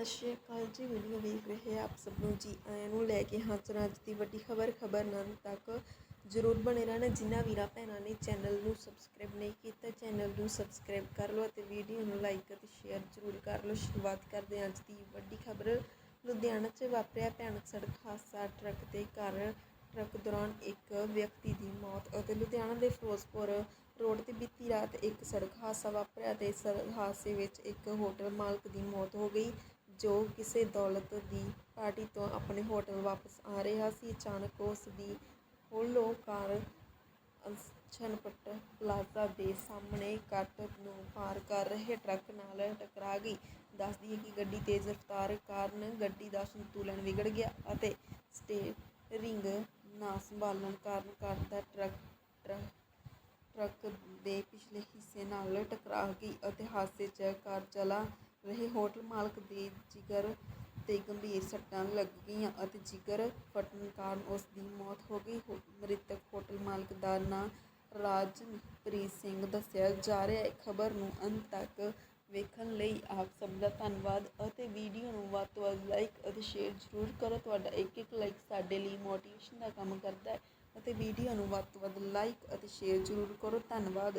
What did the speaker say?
ਸਤਿ ਸ਼੍ਰੀ ਅਕਾਲ ਜੀ ਵੀਡੀਓ ਵੇਖ ਰਹੇ ਆਪ ਸਭ ਨੂੰ ਜੀ ਆਇਆਂ ਨੂੰ ਲੈ ਕੇ ਹਾਜ਼ਰ ਹਾਂ ਅੱਜ ਦੀ ਵੱਡੀ ਖਬਰ ਖਬਰ ਨਾਲ ਤੱਕ ਜ਼ਰੂਰ ਬਣੇ ਰਹਿਣਾ। ਜਿਨ੍ਹਾਂ ਵੀਰਾਂ ਭੈਣਾਂ ਨੇ ਚੈਨਲ ਨੂੰ ਸਬਸਕ੍ਰਾਈਬ ਨਹੀਂ ਕੀਤਾ, ਚੈਨਲ ਨੂੰ ਸਬਸਕ੍ਰਾਈਬ ਕਰ ਲਓ ਅਤੇ ਵੀਡੀਓ ਨੂੰ ਲਾਈਕ ਅਤੇ ਸ਼ੇਅਰ ਜ਼ਰੂਰ ਕਰ ਲਓ। ਸ਼ੁਰੂਆਤ ਕਰਦੇ ਹਾਂ ਅੱਜ ਦੀ ਵੱਡੀ ਖਬਰ। ਲੁਧਿਆਣਾ 'ਚ ਵਾਪਰਿਆ ਭਿਆਨਕ ਸੜਕ ਹਾਦਸਾ। ਟਰੱਕ ਦੇ ਘਰ ਟਰੱਕ ਦੌਰਾਨ ਇੱਕ ਵਿਅਕਤੀ ਦੀ ਮੌਤ ਅਤੇ ਲੁਧਿਆਣਾ ਦੇ ਫਿਰੋਜ਼ਪੁਰ ਰੋਡ ਤੇ ਬੀਤੀ ਰਾਤ ਇੱਕ ਸੜਕ ਹਾਦਸਾ ਵਾਪਰਿਆ ਤੇ ਇਸ ਹਾਦਸੇ ਵਿੱਚ ਇੱਕ ਹੋਟਲ ਮਾਲਕ ਦੀ ਮੌਤ ਹੋ ਗਈ। ਜੋ ਕਿਸੇ ਦੌਲਤ ਦੀ ਪਾਰਟੀ ਤੋਂ ਆਪਣੇ ਹੋਟਲ ਵਾਪਸ ਆ ਰਿਹਾ ਸੀ, ਅਚਾਨਕ ਉਸ ਦੀ ਹੋਲੋ ਕਾਰ ਛਨਪਟ ਪਲਾਜ਼ਾ ਦੇ ਸਾਹਮਣੇ ਕੱਟ ਨੂੰ ਪਾਰ ਕਰ ਰਹੇ ਟਰੱਕ ਨਾਲ ਟਕਰਾ ਗਈ। ਦੱਸਦੀ ਹੈ ਕਿ ਗੱਡੀ ਤੇਜ਼ ਰਫ਼ਤਾਰ ਕਾਰਨ ਗੱਡੀ ਦਾ ਸੰਤੁਲਨ ਵਿਗੜ ਗਿਆ ਅਤੇ ਸਟੀਅਰਿੰਗ ਨਾ ਸੰਭਾਲਣ ਕਾਰਨ ਕਾਰ ਦਾ ਟਰੱਕ ਟਰੱਕ ਦੇ ਪਿਛਲੇ ਹਿੱਸੇ ਨਾਲ ਟਕਰਾ ਗਈ ਅਤੇ ਹਾਦਸੇ 'ਚ ਕਾਰ ਚਲਾ ਰਹੇ ਹੋਟਲ ਮਾਲਕ ਦੇ ਜਿਗਰ ਤੇ ਗੰਭੀਰ ਸੱਟਾਂ ਲੱਗ ਗਈਆਂ ਅਤੇ ਜਿਗਰ ਫਟਣ ਕਾਰਨ ਉਸ ਦੀ ਮੌਤ ਹੋ ਗਈ। ਹੋ- ਮ੍ਰਿਤਕ ਹੋਟਲ ਮਾਲਕ ਦਾ ਨਾਂ ਰਾਜਪ੍ਰੀਤ ਸਿੰਘ ਦੱਸਿਆ ਜਾ ਰਿਹਾ ਹੈ। ਖਬਰ ਨੂੰ ਅੰਤ ਤੱਕ ਵੇਖਣ ਲਈ ਆਪ ਸਭ ਦਾ ਧੰਨਵਾਦ ਅਤੇ ਵੀਡੀਓ ਨੂੰ ਵੱਧ ਤੋਂ ਵੱਧ ਲਾਈਕ ਅਤੇ ਸ਼ੇਅਰ ਜ਼ਰੂਰ ਕਰੋ। ਤੁਹਾਡਾ ਇੱਕ ਇੱਕ ਲਾਈਕ ਸਾਡੇ ਲਈ ਮੋਟੀਵੇਸ਼ਨ ਦਾ ਕੰਮ ਕਰਦਾ ਹੈ ਅਤੇ ਵੀਡੀਓ ਨੂੰ ਵੱਧ ਤੋਂ ਵੱਧ ਲਾਈਕ ਅਤੇ ਸ਼ੇਅਰ ਜ਼ਰੂਰ ਕਰੋ। ਧੰਨਵਾਦ।